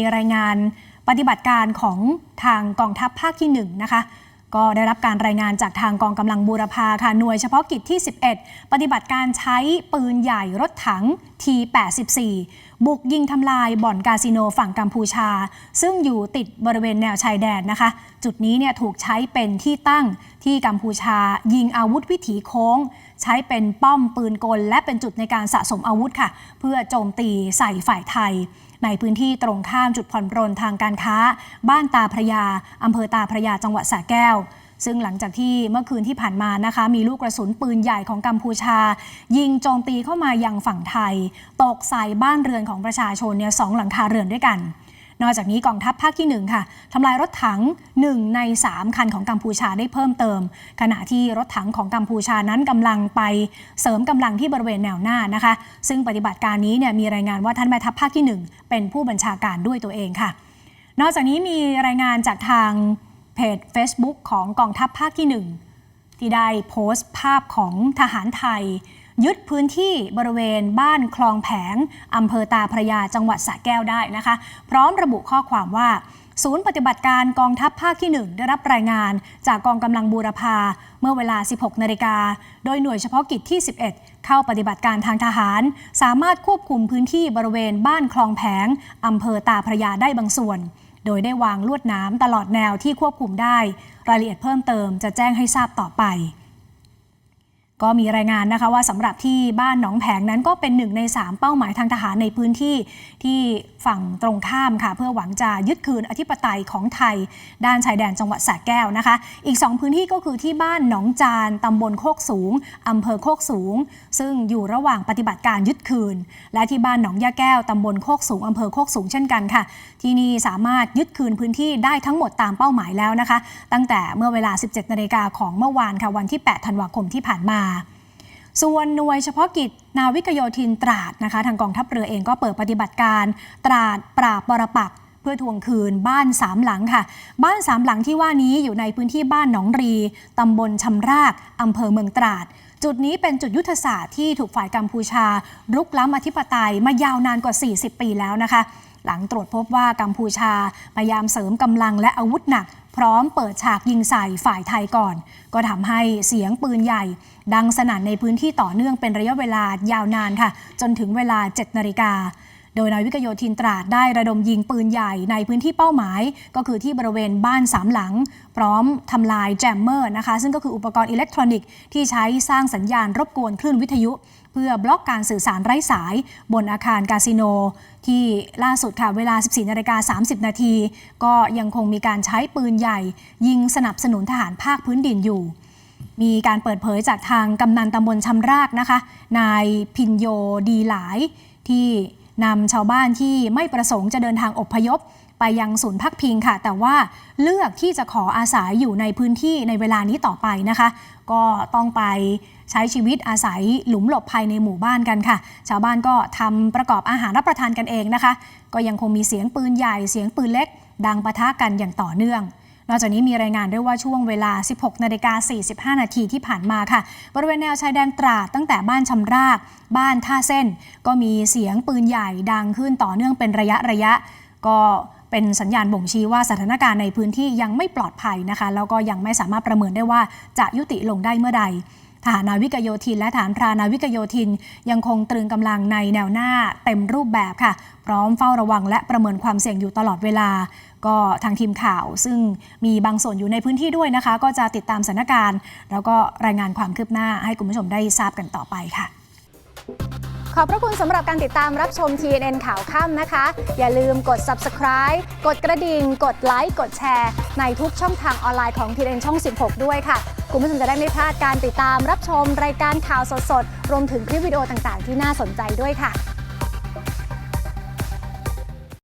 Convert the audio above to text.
มีรายงานปฏิบัติการของทางกองทัพภาคที่1นะคะก็ได้รับการรายงานจากทางกองกำลังบูรพาค่ะหน่วยเฉพาะกิจที่ 11 ปฏิบัติการใช้ปืนใหญ่รถถัง T84 บุกยิงทำลายบ่อนคาสิโนฝั่งกัมพูชา ซึ่งอยู่ติดบริเวณแนวชายแดนนะคะ จุดนี้เนี่ยถูกใช้เป็นที่ตั้งที่กัมพูชา ยิงอาวุธวิถีโค้ง ใช้เป็นป้อมปืนกล และเป็นจุดในการสะสมอาวุธค่ะ เพื่อโจมตีใส่ฝ่ายไทย ในพื้นที่ตรงข้ามจุดผ่อนปรนทางการค้า บ้านตาพระยาอำเภอตาพระยาจังหวัดสระแก้ว ซึ่งหลังจากที่เมื่อคืนที่ผ่านมานะคะ มีลูกกระสุนปืนใหญ่ของกัมพูชา ยิงโจมตีเข้ามายังฝั่งไทย ตกใส่บ้านเรือนของประชาชนเนี่ยสองหลังคาเรือนด้วยกัน นอกจากนี้กองทัพภาคที่ 1 ค่ะทำลายรถถัง 1 ใน 3 คันของกัมพูชาได้เพิ่มเติม ขณะที่รถถังของกัมพูชานั้นกำลังไปเสริมกำลังที่บริเวณแนวหน้านะคะ ซึ่งปฏิบัติการนี้เนี่ยมีรายงานว่าท่านแม่ทัพภาคที่ 1 เป็นผู้บัญชาการด้วยตัวเองค่ะ นอกจากนี้มีรายงานจากทางเพจ Facebook ของกองทัพภาคที่ 1 ที่ได้โพสต์ภาพของทหารไทย ยึดพื้นที่บริเวณบ้านคลองแผงอำเภอตาพระยาจังหวัดสระแก้วได้นะคะ พร้อมระบุข้อความว่า ศูนย์ปฏิบัติการกองทัพภาคที่ 1 ได้รับรายงาน จากกองกำลังบูรพาเมื่อเวลา 16 นาฬิกา โดยหน่วยเฉพาะกิจที่ 11 เข้าปฏิบัติการทางทหาร สามารถควบคุมพื้นที่บริเวณบ้านคลองแผงอำเภอตาพระยาได้บางส่วน โดยได้วางลวดน้ำตลอดแนวที่ควบคุมได้ รายละเอียดเพิ่มเติมจะแจ้งให้ทราบต่อไป ก็มีรายงานนะคะว่าสำหรับที่บ้านหนองแผงนั้นก็เป็นหนึ่งใน 3 เป้าหมายทางทหารในพื้นที่ที่ฝั่งตรงข้ามค่ะเพื่อหวังจะยึดคืนอธิปไตยของไทย ด้านชายแดนจังหวัดสระแก้วนะคะ อีก 2 พื้นที่ก็คือที่บ้านหนองจานตำบลโคกสูงอำเภอโคกสูง ซึ่งอยู่ระหว่างปฏิบัติการยึดคืน และที่บ้านหนองยาแก้วตำบลโคกสูงอำเภอโคกสูงเช่นกันค่ะ ที่นี่สามารถยึดคืนพื้นที่ได้ทั้งหมดตามเป้าหมายแล้วนะคะ ตั้งแต่เมื่อเวลา 17นาฬิกาของเมื่อวานค่ะวันที่ 8 ธันวาคมที่ผ่านมา ส่วนหน่วยเฉพาะกิจนาวิกโยธินตราดนะคะ ทางกองทัพเรือเองก็เปิดปฏิบัติการตราดปราบปรปักเพื่อทวงคืนบ้านสามหลังค่ะ บ้านสามหลังที่ว่านี้อยู่ในพื้นที่บ้านหนองรี ตำบลชำรากอำเภอเมืองตราด จุดนี้เป็นจุดยุทธศาสตร์ที่ถูกฝ่ายกัมพูชา รุกล้ำอธิปไตยมายาวนานกว่า 40 ปีแล้วนะคะ หลังตรวจพบว่ากัมพูชาพยายามเสริมกำลังและอาวุธหนัก พร้อมเปิดฉากยิงใส่ฝ่ายไทยก่อน ก็ทำให้เสียงปืนใหญ่ ดังสนั่นในพื้นที่ต่อเนื่องเป็นระยะเวลายาวนานค่ะ จนถึงเวลา 7 นาฬิกา โดยนายวิกโยธินตราดได้ระดมยิงปืนใหญ่ในพื้นที่เป้าหมาย ก็คือที่บริเวณบ้านสามหลัง พร้อมทำลายแจมเมอร์นะคะซึ่งก็คืออุปกรณ์อิเล็กทรอนิกส์ที่ใช้สร้างสัญญาณรบกวนคลื่นวิทยุ เพื่อบล็อกการสื่อสารไร้สาย บนอาคารคาสิโน ที่ล่าสุดค่ะเวลา 14นาฬิกา30 นาที ก็ยังคงมีการใช้ปืนใหญ่ ยิงสนับสนุนทหารภาคพื้นดินอยู่มีการเปิดเผยจากทางกำนันตำบลชำรากนะคะ นายพินโยดีหลายที่ นำชาวบ้านที่ไม่ประสงค์จะเดินทางอพยพ ไปยังศูนย์พักพิงค่ะ แต่ว่าเลือกที่จะขออาศัยอยู่ในพื้นที่ในเวลานี้ต่อไปนะคะ ก็ต้องไปใช้ชีวิตอาศัยหลุมหลบภัยในหมู่บ้านกันค่ะ ชาวบ้านก็ทำประกอบอาหารรับประทานกันเองนะคะ ก็ยังคงมีเสียงปืนใหญ่เสียงปืนเล็ก ดังปะทะกันอย่างต่อเนื่อง นอกจากนี้มีรายงานด้วยว่าช่วงเวลา 16 นาฬิกา 45 นาทีที่ผ่านมาค่ะ บริเวณแนวชายแดนตราดตั้งแต่บ้านชำรากบ้านท่าเส้น ก็มีเสียงปืนใหญ่ดังขึ้นต่อเนื่องเป็นระยะระยะ ก็เป็นสัญญาณบ่งชี้ว่าสถานการณ์ในพื้นที่ยังไม่ปลอดภัยนะคะ แล้วก็ยังไม่สามารถประเมินได้ว่าจะยุติลงได้เมื่อใด ทหารนาวิกโยธิน และฐานพรานาวิกโยธิน ยังคงตรึงกำลังในแนวหน้าเต็มรูปแบบค่ะ พร้อมเฝ้าระวังและประเมินความเสี่ยงอยู่ตลอดเวลา ก็ทางทีมข่าว ซึ่งมีบางส่วนอยู่ในพื้นที่ด้วยนะคะ ก็จะติดตามสถานการณ์ แล้วก็รายงานความคืบหน้าให้คุณผู้ชมได้ทราบกันต่อไปค่ะขอบพระคุณสำหรับการติดตามรับชม TNN ข่าวค่ำนะคะ อย่าลืมกด subscribe กดกระดิ่ง กดไลค์ กดแชร์ ในทุกช่องทางออนไลน์ของ TNN ช่อง 16 ด้วยค่ะ คุณผู้ชมจะได้ไม่พลาดการติดตามรับชมรายการข่าวสดๆ รวมถึงคลิปวิดีโอต่างๆ ที่น่าสนใจด้วยค่ะ